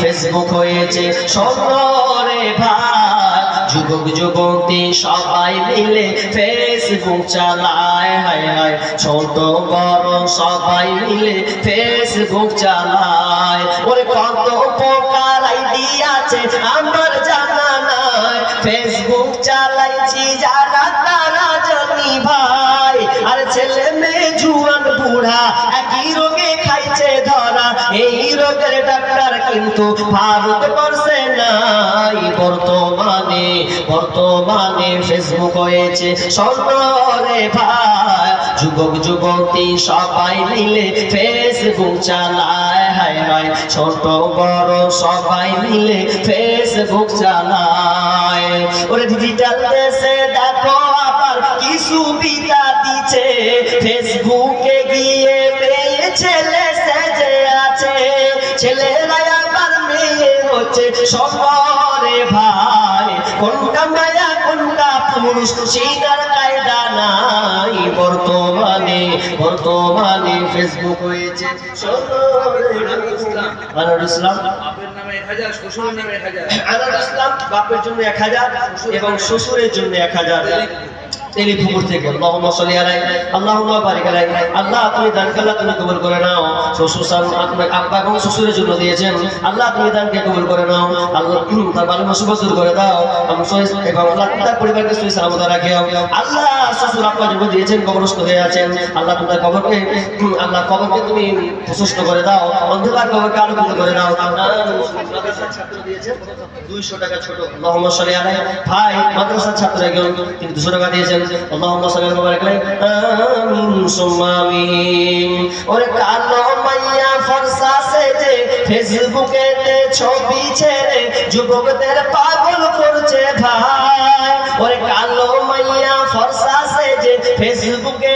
Facebook হয়েছে সন্ধ্যরে ভাই যুবক, যুবতী সবাই মিলে ফেসবুক চালায়, হায় হায়। ছোট, বড় সবাই মিলে ফেসবুক চালায়। ওরে কত প্রকার আইডি আছে আমার জানা নাই। ফেসবুক চালাইছি যারা তারা জানি ভাই। আর ছেলে মেয়ে জুয়ান বুড়া একই রোগে খাইছে ধরা এই রোগের ডাক্তার কিন্তু ভারত বর্ষে নাই। বর্তমানে বর্তমানে ফেসবুক হয়েছে সর্বরে ভাই। যুবক, যুবতী সবাই মিলে ফেসবুক চালায়। হায় হায় ছোট, বড় সবাই মিলে ফেসবুক চালায়। ওরে ডিজিটাল দেশে দেখো আবার কি সুবিধা দিচ্ছে। ফেসবুকে গিয়ে মেয়ে হচ্ছে সবরে ভাই। কোনটা মায়া কোনটা পুরুষ সেটার কায়দা নাই। বর্তমানে বর্তমানে ফেসবুক হয়েছে। আনোয়ার আনোয়ার ইসলাম। বাপের জন্য এক হাজার এবং শ্বশুরের জন্য এক হাজার। টেলিফোন থেকে। আল্লাহুম্মা সাল্লি আলাইহি, আল্লাহুম্মা বারিক আল্লাহ, তুমি দানকে আল্লাহ তুমি কবুল করে নাও। শ্বশুর আপনার আব্বা এবং শ্বশুরের জন্য দিয়েছেন। আল্লাহ, তুমি দানকে কবুল করে নাও। আল্লাহ তার ভালো মুসিবত দূর করে দাও। আমি এবং আল্লাহ, তার পরিবারকে সহি সালামত রাখিও। আল্লাহ, শ্বশুর আব্বা জন্য দিয়েছেন, কবরস্থ হয়ে আছেন। আল্লাহ তোমার কবরকে আল্লাহ, কবরকে তুমি প্রশস্ত করে দাও। অন্ধকার কবরকে আলোকিত করে দাও 200 টাকা ছোট। আল্লাহুম্মা সাল্লি আলাইহি। ভাই, মাদ্রাসার ছাত্র একজন তিনি 200 টাকা দিয়েছেন। আলাইহি ওয়া বারাক আলাইহি আমিন সুম্মা আমিন। ওরে কালো মাইয়া ফরসা সেজে ফেসবুকে ছবি ছেড়ে যুবকদের পাগল করছে ভাই। ওরে কালো মাইয়া ফরসা সেজে ফেসবুকে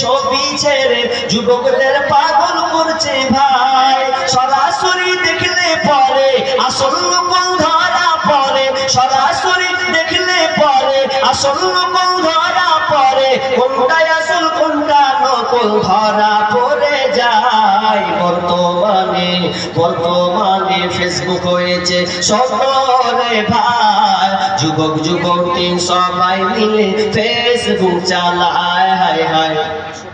ছবি ছেড়ে যুবকদের পাগল করছে ভাই। সরাসরি দেখলে পরে আসল কোন ধরা পড়ে। সরাসরি দেখলে পরে আসল ধরা পড়ে কোনটা আসল, কোনটা নকল ধরা পড়ে যায়। বর্তমানে বর্তমানে ফেসবুক হয়েছে সকলে ভাই। যুবক, যুবতী সবাই মিলে ফেসবুক চালায়, হায় হায়।